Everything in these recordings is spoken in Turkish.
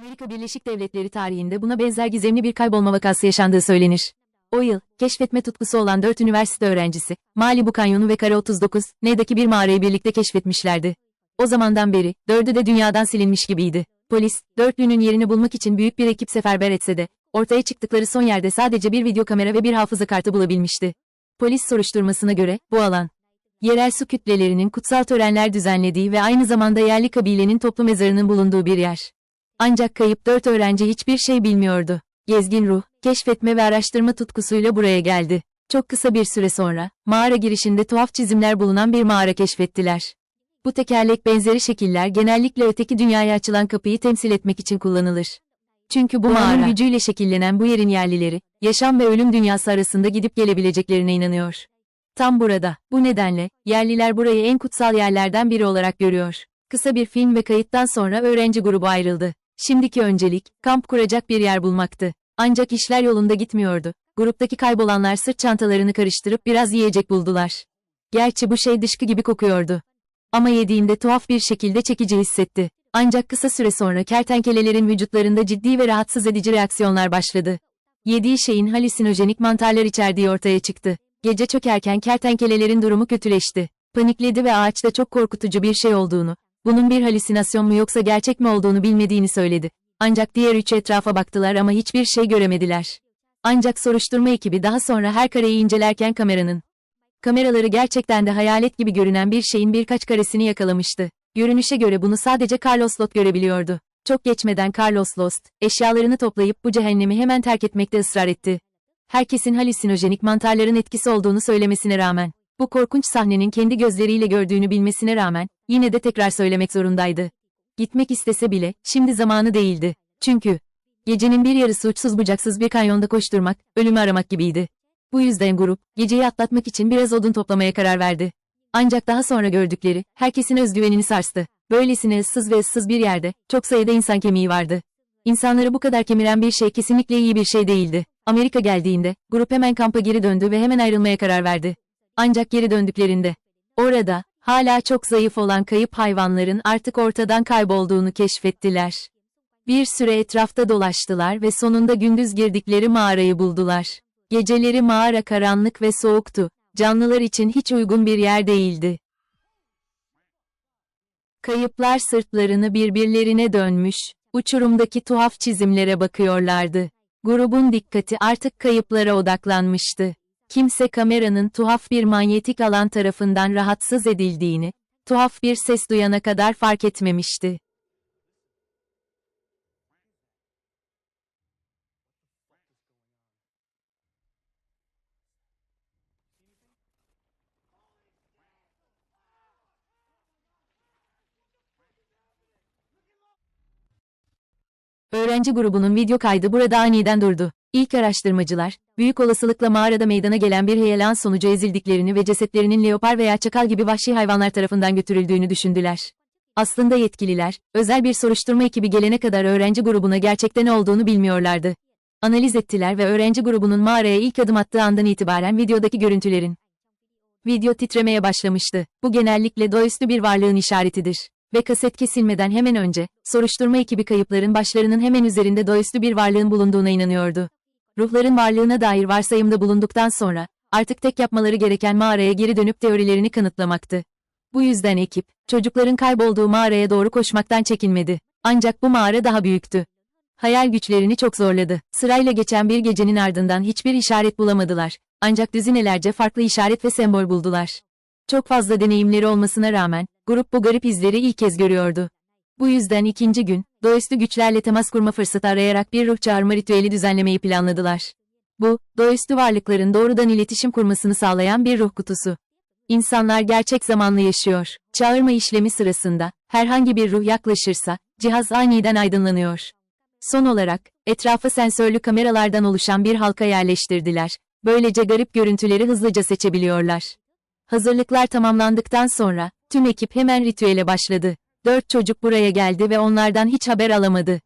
Amerika Birleşik Devletleri tarihinde buna benzer gizemli bir kaybolma vakası yaşandığı söylenir. O yıl, keşfetme tutkusu olan 4 üniversite öğrencisi, Malibu Kanyonu ve Kare 39, Ne'daki bir mağarayı birlikte keşfetmişlerdi. O zamandan beri, dördü de dünyadan silinmiş gibiydi. Polis, dörtlünün yerini bulmak için büyük bir ekip seferber etse de, ortaya çıktıkları son yerde sadece bir video kamera ve bir hafıza kartı bulabilmişti. Polis soruşturmasına göre, bu alan, yerel su kütlelerinin kutsal törenler düzenlediği ve aynı zamanda yerli kabilenin toplu mezarının bulunduğu bir yer. Ancak kayıp dört öğrenci hiçbir şey bilmiyordu. Gezgin ruh, keşfetme ve araştırma tutkusuyla buraya geldi. Çok kısa bir süre sonra, mağara girişinde tuhaf çizimler bulunan bir mağara keşfettiler. Bu tekerlek benzeri şekiller genellikle öteki dünyaya açılan kapıyı temsil etmek için kullanılır. Çünkü bu mağara gücüyle şekillenen bu yerin yerlileri, yaşam ve ölüm dünyası arasında gidip gelebileceklerine inanıyor. Tam burada, bu nedenle, yerliler burayı en kutsal yerlerden biri olarak görüyor. Kısa bir film ve kayıttan sonra öğrenci grubu ayrıldı. Şimdiki öncelik, kamp kuracak bir yer bulmaktı. Ancak işler yolunda gitmiyordu. Gruptaki kaybolanlar sırt çantalarını karıştırıp biraz yiyecek buldular. Gerçi bu şey dışkı gibi kokuyordu. Ama yediğinde tuhaf bir şekilde çekici hissetti. Ancak kısa süre sonra kertenkelelerin vücutlarında ciddi ve rahatsız edici reaksiyonlar başladı. Yediği şeyin halüsinojenik mantarlar içerdiği ortaya çıktı. Gece çökerken kertenkelelerin durumu kötüleşti. Panikledi ve ağaçta çok korkutucu bir şey olduğunu, bunun bir halüsinasyon mu yoksa gerçek mi olduğunu bilmediğini söyledi. Ancak diğer üç etrafa baktılar ama hiçbir şey göremediler. Ancak soruşturma ekibi daha sonra her kareyi incelerken kameranın kameraları gerçekten de hayalet gibi görünen bir şeyin birkaç karesini yakalamıştı. Görünüşe göre bunu sadece Carlos Lot görebiliyordu. Çok geçmeden Carlos Lost, eşyalarını toplayıp bu cehennemi hemen terk etmekte ısrar etti. Herkesin halüsinojenik mantarların etkisi olduğunu söylemesine rağmen, bu korkunç sahnenin kendi gözleriyle gördüğünü bilmesine rağmen, yine de tekrar söylemek zorundaydı. Gitmek istese bile, şimdi zamanı değildi. Çünkü, gecenin bir yarısı uçsuz bucaksız bir kanyonda koşturmak, ölümü aramak gibiydi. Bu yüzden grup, geceyi atlatmak için biraz odun toplamaya karar verdi. Ancak daha sonra gördükleri, herkesin özgüvenini sarstı. Böylesine ıssız ve ıssız bir yerde, çok sayıda insan kemiği vardı. İnsanları bu kadar kemiren bir şey kesinlikle iyi bir şey değildi. Amerika geldiğinde, grup hemen kampa geri döndü ve hemen ayrılmaya karar verdi. Ancak geri döndüklerinde, orada, hala çok zayıf olan kayıp hayvanların artık ortadan kaybolduğunu keşfettiler. Bir süre etrafta dolaştılar ve sonunda gündüz girdikleri mağarayı buldular. Geceleri mağara karanlık ve soğuktu. Canlılar için hiç uygun bir yer değildi. Kayıplar sırtlarını birbirlerine dönmüş, uçurumdaki tuhaf çizimlere bakıyorlardı. Grubun dikkati artık kayıplara odaklanmıştı. Kimse kameranın tuhaf bir manyetik alan tarafından rahatsız edildiğini, tuhaf bir ses duyana kadar fark etmemişti. Öğrenci grubunun video kaydı burada aniden durdu. İlk araştırmacılar, büyük olasılıkla mağarada meydana gelen bir heyelan sonucu ezildiklerini ve cesetlerinin leopar veya çakal gibi vahşi hayvanlar tarafından götürüldüğünü düşündüler. Aslında yetkililer, özel bir soruşturma ekibi gelene kadar öğrenci grubuna gerçekten ne olduğunu bilmiyorlardı. Analiz ettiler ve öğrenci grubunun mağaraya ilk adım attığı andan itibaren videodaki görüntülerin. Video titremeye başlamıştı. Bu genellikle doğaüstü bir varlığın işaretidir. Ve kaset kesilmeden hemen önce, soruşturma ekibi kayıpların başlarının hemen üzerinde doğaüstü bir varlığın bulunduğuna inanıyordu. Ruhların varlığına dair varsayımda bulunduktan sonra, artık tek yapmaları gereken mağaraya geri dönüp teorilerini kanıtlamaktı. Bu yüzden ekip, çocukların kaybolduğu mağaraya doğru koşmaktan çekinmedi. Ancak bu mağara daha büyüktü. Hayal güçlerini çok zorladı. Sırayla geçen bir gecenin ardından hiçbir işaret bulamadılar. Ancak düzinelerce farklı işaret ve sembol buldular. Çok fazla deneyimleri olmasına rağmen, grup bu garip izleri ilk kez görüyordu. Bu yüzden ikinci gün, doğaüstü güçlerle temas kurma fırsatı arayarak bir ruh çağırma ritüeli düzenlemeyi planladılar. Bu, doğaüstü varlıkların doğrudan iletişim kurmasını sağlayan bir ruh kutusu. İnsanlar gerçek zamanlı yaşıyor. Çağırma işlemi sırasında, herhangi bir ruh yaklaşırsa, cihaz aniden aydınlanıyor. Son olarak, etrafa sensörlü kameralardan oluşan bir halka yerleştirdiler. Böylece garip görüntüleri hızlıca seçebiliyorlar. Hazırlıklar tamamlandıktan sonra, tüm ekip hemen ritüele başladı. Dört çocuk buraya geldi ve onlardan hiç haber alamadı.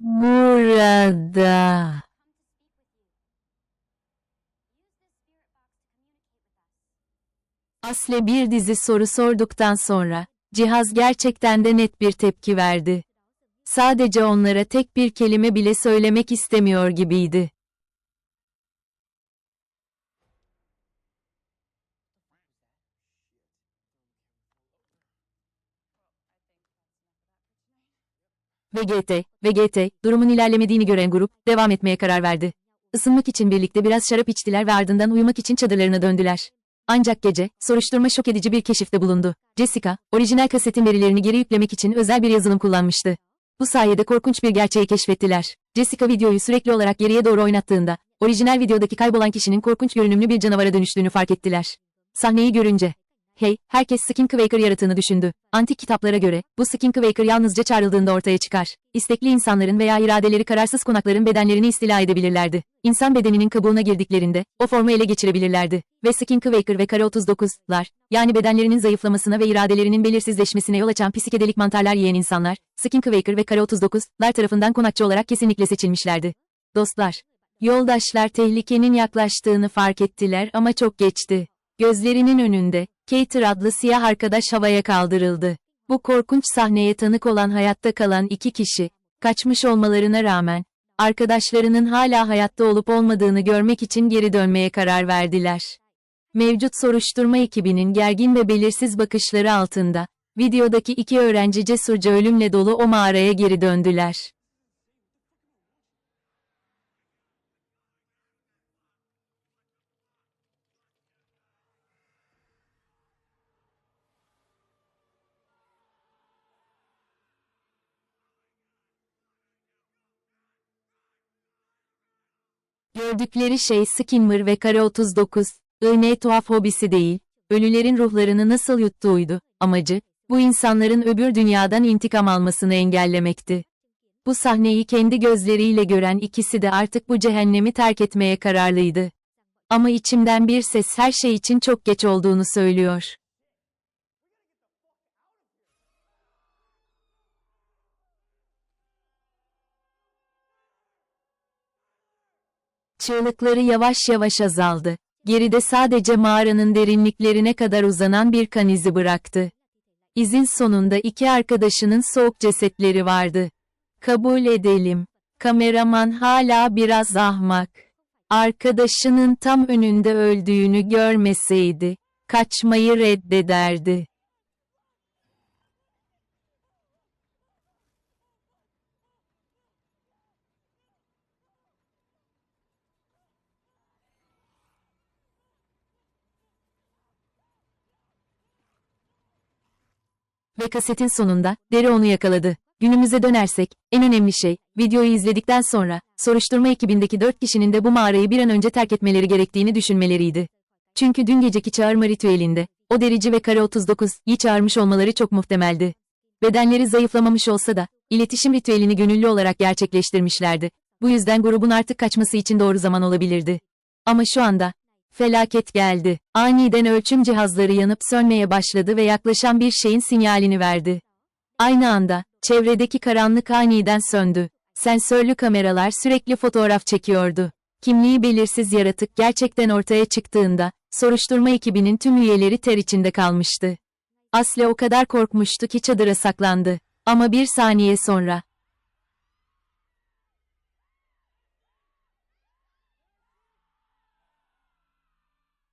Burada. Asle bir dizi soru sorduktan sonra, Cihaz gerçekten de net bir tepki verdi. Sadece onlara tek bir kelime bile söylemek istemiyor gibiydi. VGT, VGT, durumun ilerlemediğini gören grup, devam etmeye karar verdi. Isınmak için birlikte biraz şarap içtiler ve ardından uyumak için çadırlarına döndüler. Ancak gece, soruşturma şok edici bir keşifte bulundu. Jessica, orijinal kasetin verilerini geri yüklemek için özel bir yazılım kullanmıştı. Bu sayede korkunç bir gerçeği keşfettiler. Jessica videoyu sürekli olarak geriye doğru oynattığında, orijinal videodaki kaybolan kişinin korkunç görünümlü bir canavara dönüştüğünü fark ettiler. Sahneyi görünce, hey, herkes Skinkwalker yaratığını düşündü. Antik kitaplara göre, bu Skinkwalker yalnızca çağrıldığında ortaya çıkar. İstekli insanların veya iradeleri kararsız konakların bedenlerini istila edebilirlerdi. İnsan bedeninin kabuğuna girdiklerinde, o formu ele geçirebilirlerdi. Ve Skinkwalker ve Kara 39'lar, yani bedenlerinin zayıflamasına ve iradelerinin belirsizleşmesine yol açan psikedelik mantarlar yiyen insanlar, Skinkwalker ve Kara 39'lar tarafından konakçı olarak kesinlikle seçilmişlerdi. Dostlar, yoldaşlar tehlikenin yaklaştığını fark ettiler ama çok geçti. Gözlerinin önünde, Cater adlı siyah arkadaş havaya kaldırıldı. Bu korkunç sahneye tanık olan hayatta kalan iki kişi, kaçmış olmalarına rağmen, arkadaşlarının hala hayatta olup olmadığını görmek için geri dönmeye karar verdiler. Mevcut soruşturma ekibinin gergin ve belirsiz bakışları altında, videodaki iki öğrenci cesurca ölümle dolu o mağaraya geri döndüler. Gördükleri şey Skimmer ve Kara 39, ne tuhaf hobisi değil, ölülerin ruhlarını nasıl yuttuğuydu, amacı, bu insanların öbür dünyadan intikam almasını engellemekti. Bu sahneyi kendi gözleriyle gören ikisi de artık bu cehennemi terk etmeye kararlıydı. Ama içimden bir ses her şey için çok geç olduğunu söylüyor. Çığlıkları yavaş yavaş azaldı. Geride sadece mağaranın derinliklerine kadar uzanan bir kan izi bıraktı. İzin sonunda iki arkadaşının soğuk cesetleri vardı. Kabul edelim. Kameraman hala biraz ahmak. Arkadaşının tam önünde öldüğünü görmeseydi, kaçmayı reddederdi. Ve kasetin sonunda, deri onu yakaladı. Günümüze dönersek, en önemli şey, videoyu izledikten sonra, soruşturma ekibindeki dört kişinin de bu mağarayı bir an önce terk etmeleri gerektiğini düşünmeleriydi. Çünkü dün geceki çağırma ritüelinde, o derici ve kare 39'yi çağırmış olmaları çok muhtemeldi. Bedenleri zayıflamamış olsa da, iletişim ritüelini gönüllü olarak gerçekleştirmişlerdi. Bu yüzden grubun artık kaçması için doğru zaman olabilirdi. Ama şu anda, Felaket geldi. Aniden ölçüm cihazları yanıp sönmeye başladı ve yaklaşan bir şeyin sinyalini verdi. Aynı anda, çevredeki karanlık aniden söndü. Sensörlü kameralar sürekli fotoğraf çekiyordu. Kimliği belirsiz yaratık gerçekten ortaya çıktığında, soruşturma ekibinin tüm üyeleri ter içinde kalmıştı. Asle o kadar korkmuştu ki çadıra saklandı. Ama bir saniye sonra,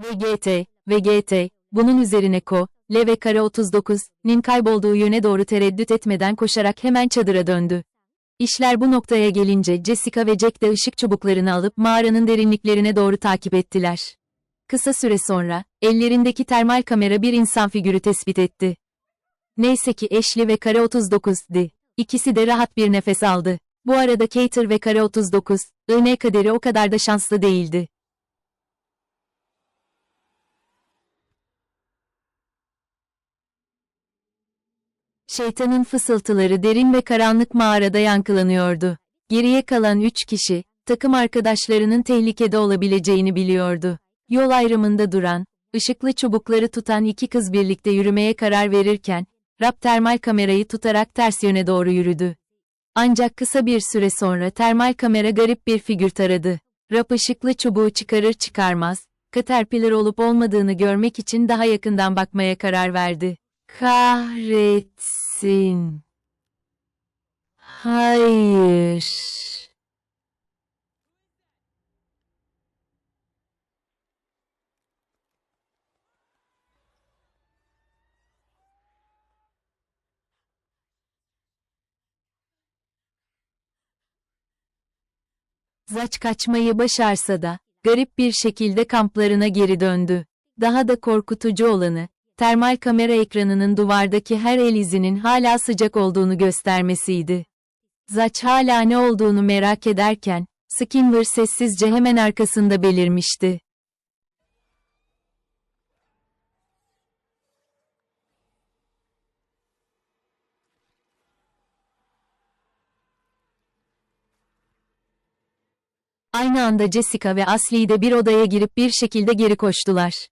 VGT, VGT, bunun üzerine Ko, L ve Kare 39, nin kaybolduğu yöne doğru tereddüt etmeden koşarak hemen çadıra döndü. İşler bu noktaya gelince Jessica ve Jack de ışık çubuklarını alıp mağaranın derinliklerine doğru takip ettiler. Kısa süre sonra, ellerindeki termal kamera bir insan figürü tespit etti. Neyse ki Ashley ve Kare 39'di. İkisi de rahat bir nefes aldı. Bu arada Cater ve Kare 39, IN kaderi o kadar da şanslı değildi. Şeytanın fısıltıları derin ve karanlık mağarada yankılanıyordu. Geriye kalan üç kişi, takım arkadaşlarının tehlikede olabileceğini biliyordu. Yol ayrımında duran, ışıklı çubukları tutan iki kız birlikte yürümeye karar verirken, Rab termal kamerayı tutarak ters yöne doğru yürüdü. Ancak kısa bir süre sonra termal kamera garip bir figür taradı. Rab ışıklı çubuğu çıkarır çıkarmaz, Caterpillar olup olmadığını görmek için daha yakından bakmaya karar verdi. Kahretsin. Hayır. Zaç kaçmayı başarsa da, garip bir şekilde kamplarına geri döndü. Daha da korkutucu olanı, termal kamera ekranının duvardaki her el izinin hala sıcak olduğunu göstermesiydi. Zaç hala ne olduğunu merak ederken, Skinner sessizce hemen arkasında belirmişti. Aynı anda Jessica ve Ashley de bir odaya girip bir şekilde geri koştular.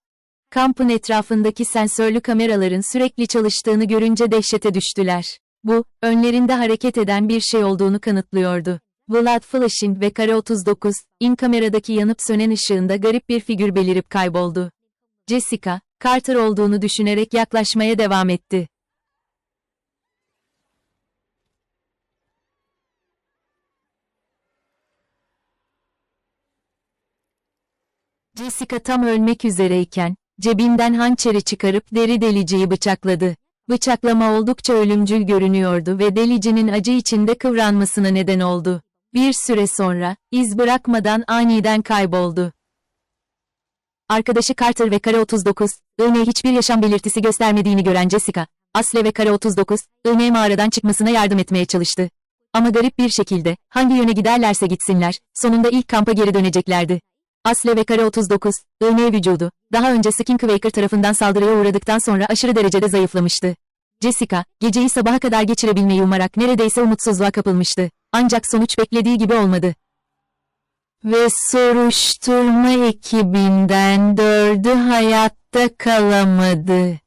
Kampın etrafındaki sensörlü kameraların sürekli çalıştığını görünce dehşete düştüler. Bu, önlerinde hareket eden bir şey olduğunu kanıtlıyordu. Vlad Flashing ve Kare 39, in kameradaki yanıp sönen ışığında garip bir figür belirip kayboldu. Jessica, Carter olduğunu düşünerek yaklaşmaya devam etti. Jessica tam ölmek üzereyken, cebinden hançeri çıkarıp deri deliciyi bıçakladı. Bıçaklama oldukça ölümcül görünüyordu ve delicinin acı içinde kıvranmasına neden oldu. Bir süre sonra, iz bırakmadan aniden kayboldu. Arkadaşı Carter ve Kare 39, Irne'ye hiçbir yaşam belirtisi göstermediğini gören Jessica, Asle ve Kare 39, Irne'ye mağaradan çıkmasına yardım etmeye çalıştı. Ama garip bir şekilde, hangi yöne giderlerse gitsinler, sonunda ilk kampa geri döneceklerdi. Asle ve Kare 39, Irne vücudu, daha önce Skinkwalker tarafından saldırıya uğradıktan sonra aşırı derecede zayıflamıştı. Jessica, geceyi sabaha kadar geçirebilmeyi umarak neredeyse umutsuzluğa kapılmıştı. Ancak sonuç beklediği gibi olmadı. Ve soruşturma ekibinden dördü hayatta kalamadı.